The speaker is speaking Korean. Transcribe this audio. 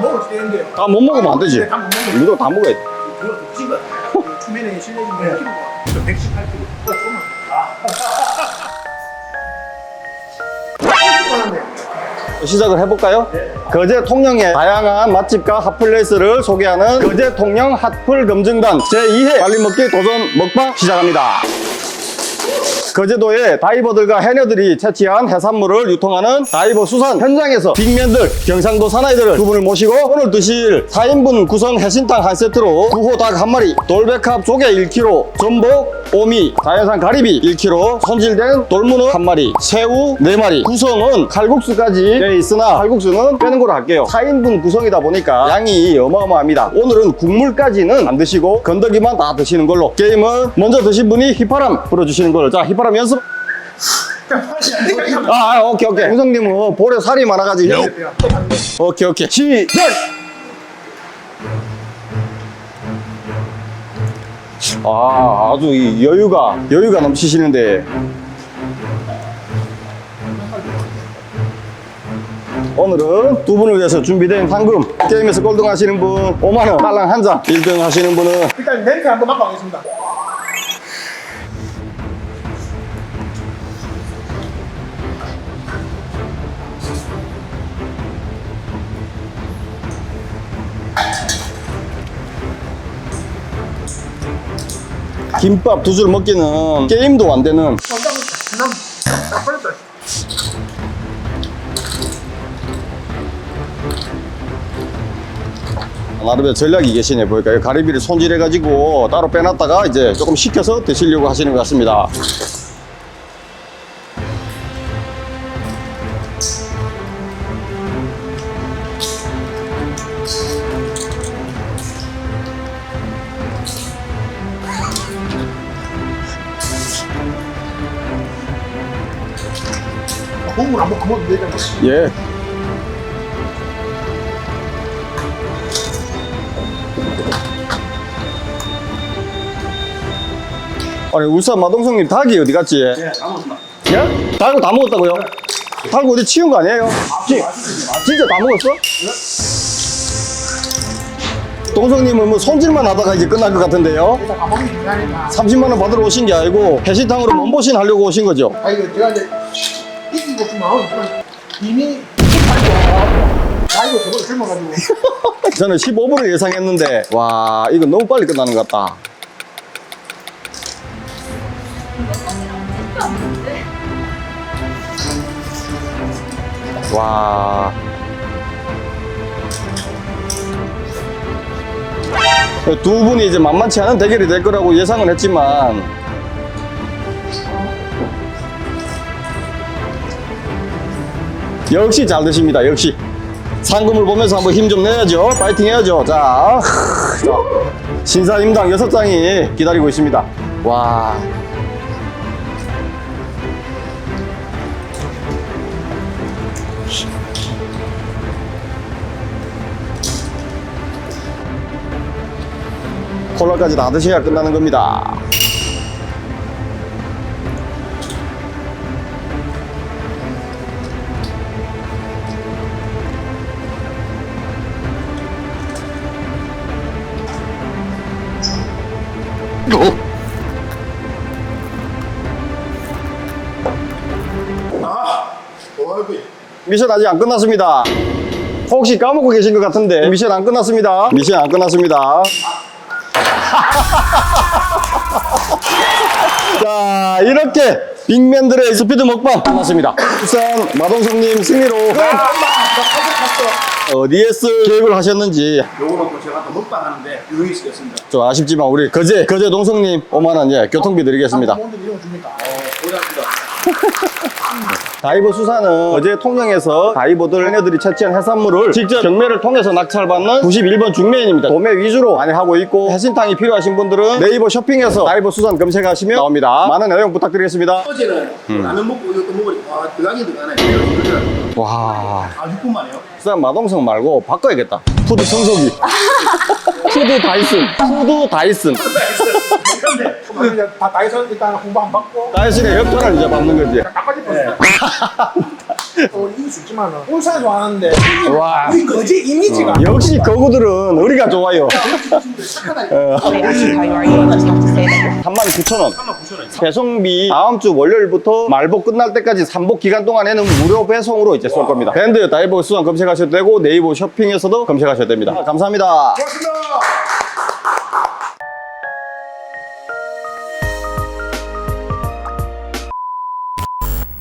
먹을 수 있는데 다 못 먹으면 안 되지. 다 못 먹는 우리도 다 먹어야 돼. 그거 드신 거 같아요. 초면에 실내진 몇 킬로가? 저 118kg. 어, 조금만. 아. 시작을 해볼까요? 거제 통영의 다양한 맛집과 핫플레이스를 소개하는 거제 통영 핫플 검증단 제2회 빨리 먹기 도전 먹방 시작합니다. 거제도의 다이버들과 해녀들이 채취한 해산물을 유통하는 다이버 수산 현장에서 빅맨들, 경상도 사나이들을 두 분을 모시고 오늘 드실 4인분 구성 해신탕 한 세트로 구호 닭 한 마리, 돌백합 조개 1kg, 전복, 오미, 자연산 가리비 1kg, 손질된 돌문어 한 마리, 새우 4마리, 구성은 칼국수까지 되어 있으나 칼국수는 빼는 걸로 할게요. 4인분 구성이다 보니까 양이 어마어마합니다. 오늘은 국물까지는 안 드시고 건더기만 다 드시는 걸로. 게임은 먼저 드신 분이 휘파람 불어주시는 걸로 자 휘파람 연습. 아, 아 오케이 오케이. 홍성님은 볼에 살이 많아가지고. 오케이 오케이. 시작 아 아주 이 여유가 여유가 넘치시는데. 오늘은 두 분을 위해서 준비된 상금. 게임에서 꼴등 하시는 분 5만원 딸랑 한잔 1등 하시는 분은 일단 냄새 한번 맡아보겠습니다. 김밥 두 줄 먹기는 게임도 안 되는. 나름의 전략이 계시네 보니까 이 가리비를 손질해가지고 따로 빼놨다가 이제 조금 식혀서 드시려고 하시는 것 같습니다. 국물 한번 그만 내자. 예. 아니 울산 마동성님 닭이 어디 갔지? 네, 다 먹었습니다. 예? 닭을 다 먹었다고요? 닭 어디 치운 거 아니에요? 지- 진짜 다 먹었어? 동성님은 뭐 손질만 하다가 이제 끝날 것 같은데요? 일단 다 먹는 중요하니까. 30만 원 받으러 오신 게 아니고 해시탕으로 몸보신 하려고 오신 거죠? 아 이거 제가 이제 나오는 이미 나 이거 저번에 젊어가지고. 저는 15분을 예상했는데 와 이거 너무 빨리 끝나는 것 같다. 와. 두 분이 이제 만만치 않은 대결이 될 거라고 예상은 했지만 역시 잘 드십니다 역시 상금을 보면서 한번 힘 좀 내야죠. 파이팅 해야죠. 자, 자, 신사임당 여섯 장이 기다리고 있습니다. 와. 콜라까지 다 드셔야 끝나는 겁니다. 미션 아직 안 끝났습니다. 혹시 까먹고 계신 것 같은데 미션 안 끝났습니다. 미션 안 끝났습니다. 자 이렇게 빅맨들의 스피드 먹방 끝났습니다. 우선 마동석님 승리로 어디에 쓸 계획을 하셨는지 요거는 또 제가 또 먹방하는데 유용히 쓰겠습니다 좀 아쉽지만 우리 거제 거제 동성님 5만 원 예, 교통비 드리겠습니다. 부모님들 이런 거 줍니까? 어 고맙습니다 다이버 수사는 어제 통영에서 다이버들 해녀들이 채취한 해산물을 직접 경매를 통해서 낙찰받는 91번 중매인입니다. 도매 위주로 많이 하고 있고 해신탕이 필요하신 분들은 네이버 쇼핑에서 다이버 수산 검색하시면 나옵니다. 많은 애용 부탁드리겠습니다. 어제는 라면 먹고 이것도 먹으니까 아 들어가긴 들어가네. 와, 아 6분 만에요? 수산 마동성 말고 바꿔야겠다. 푸드 청소기. 푸드 다이슨. 푸드 다이슨. 근데 그럼 이제 다 다이소 일단 공부 안 받고 다이슨의 역할을 이제 받는 거지. 나까지 네. 어, 이길 수 있지만 울산 좋아하는데 와. 우리 거지 이미지가 역시 거구들은 우리가 좋아요. 착하다. 어. They ask you how you are, you just have to say that 39,000원. 배송비 다음 주 월요일부터 말복 끝날 때까지 삼복 기간 동안에는 무료 배송으로 이제 쏠 겁니다. 밴드 다이버 수상 검색하셔도 되고 네이버 쇼핑에서도 검색하셔도 됩니다. 감사합니다. 고맙습니다.